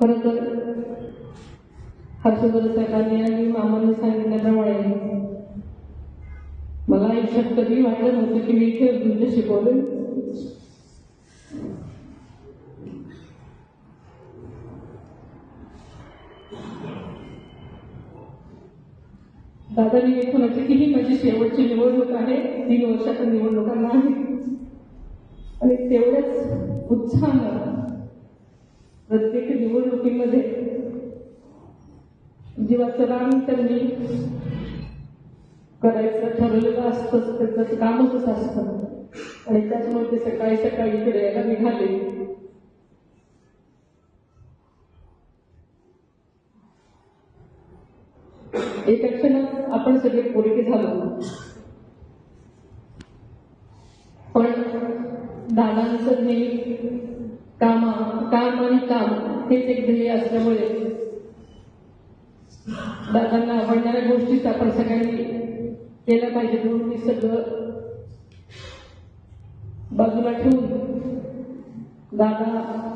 खरं तर हर्षवर्धन साहेबांनी आणि मामाने सांगितल्याप्रमाणे मला आयुष्यात कधी वाटलं नव्हतं की मी इथे तुमचे शिकवले दादानी एक म्हटलं की ही माझी शेवटची निवडणूक आहे. तीन वर्षाच्या निवडणुकांना आहे. आणि तेवढ्याच उत्साहानं प्रत्येक निवडणुकीमध्ये जेव्हा रान त्यांनी करायचं ठरलेलं असतं त्यांचं कामच असतं. आणि त्याच्यामुळे ते सकाळी सकाळी इकडे यायला निघाले. एका क्षणात आपण सगळे पोरके झालो. पण दादांचं नेहमी काम काम आणि काम हेच एक ध्येय असल्यामुळे दादांना आवडणाऱ्या गोष्टीच आपण सगळ्यांनी केल्या पाहिजे म्हणून मी सगळं बाजूला ठेवून दादा